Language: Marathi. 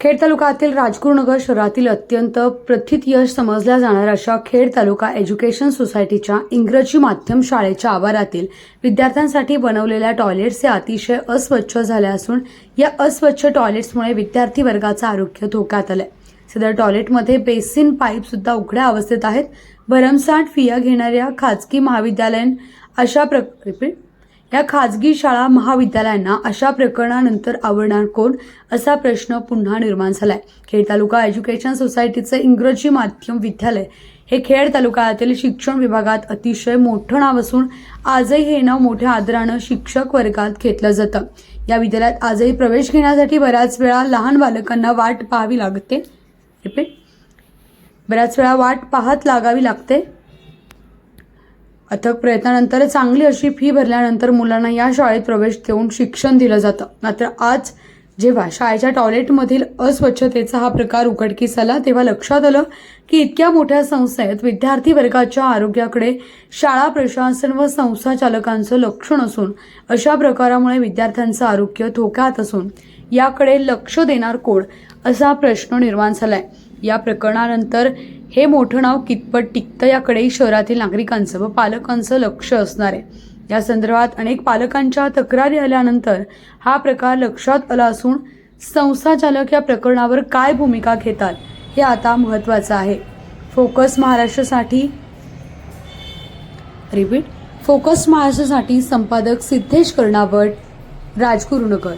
खेड तालुक्यातील राजगुरुनगर शहरातील अत्यंत प्रथित यश समजल्या जाणाऱ्या अशा खेड तालुका एज्युकेशन सोसायटीच्या इंग्रजी माध्यम शाळेच्या आवारातील विद्यार्थ्यांसाठी बनवलेल्या टॉयलेट्स हे अतिशय अस्वच्छ झाले असून या अस्वच्छ टॉयलेट्समुळे विद्यार्थी वर्गाचं आरोग्य धोक्यात आलंय. सदर टॉयलेटमध्ये बेसिन पाईप सुद्धा उघड्या अवस्थेत आहेत. भरमसाठ फिया घेणाऱ्या खाजगी महाविद्यालयीन अशा प्र या खाजगी शाळा महाविद्यालयांना अशा प्रकरणानंतर आवडणार कोण असा प्रश्न पुन्हा निर्माण झालाय. खेड तालुका एज्युकेशन सोसायटीचे इंग्रजी माध्यम विद्यालय हे खेड तालुक्यातील शिक्षण विभागात अतिशय मोठं नाव असून आजही हे नाव मोठ्या आदरानं शिक्षक वर्गात घेतलं जातं. या विद्यालयात आजही प्रवेश घेण्यासाठी बऱ्याच वेळा लहान बालकांना वाट पाहावी लागते. रिपीट. बऱ्याच वेळा वाट पाहत लागावी लागते. अथक प्रयत्नानंतर चांगली अशी फी भरल्यानंतर मुलांना या शाळेत प्रवेश देऊन शिक्षण दिलं जातं. मात्र आज जेव्हा शाळेच्या टॉयलेटमधील अस्वच्छतेचा हा प्रकार उघडकीस आला तेव्हा लक्षात आलं की इतक्या मोठ्या संस्थेत विद्यार्थी वर्गाच्या आरोग्याकडे शाळा प्रशासन व संस्था चालकांचं लक्ष नसून अशा प्रकारामुळे विद्यार्थ्यांचं आरोग्य धोक्यात असून याकडे लक्ष देणार कोण असा प्रश्न निर्माण झालाय. या प्रकरणानंतर हे मोठं नाव कितपत टिकतं याकडेही शहरातील नागरिकांचं व पालकांचं लक्ष असणार आहे. या संदर्भात अनेक पालकांच्या तक्रारी आल्यानंतर हा प्रकार लक्षात आला असून संस्थाचालक या प्रकरणावर काय भूमिका घेतात हे आता महत्त्वाचं आहे. फोकस महाराष्ट्रासाठी रिपीट. फोकस महाराष्ट्रासाठी संपादक सिद्धेश कर्णावट राजगुरुनगर.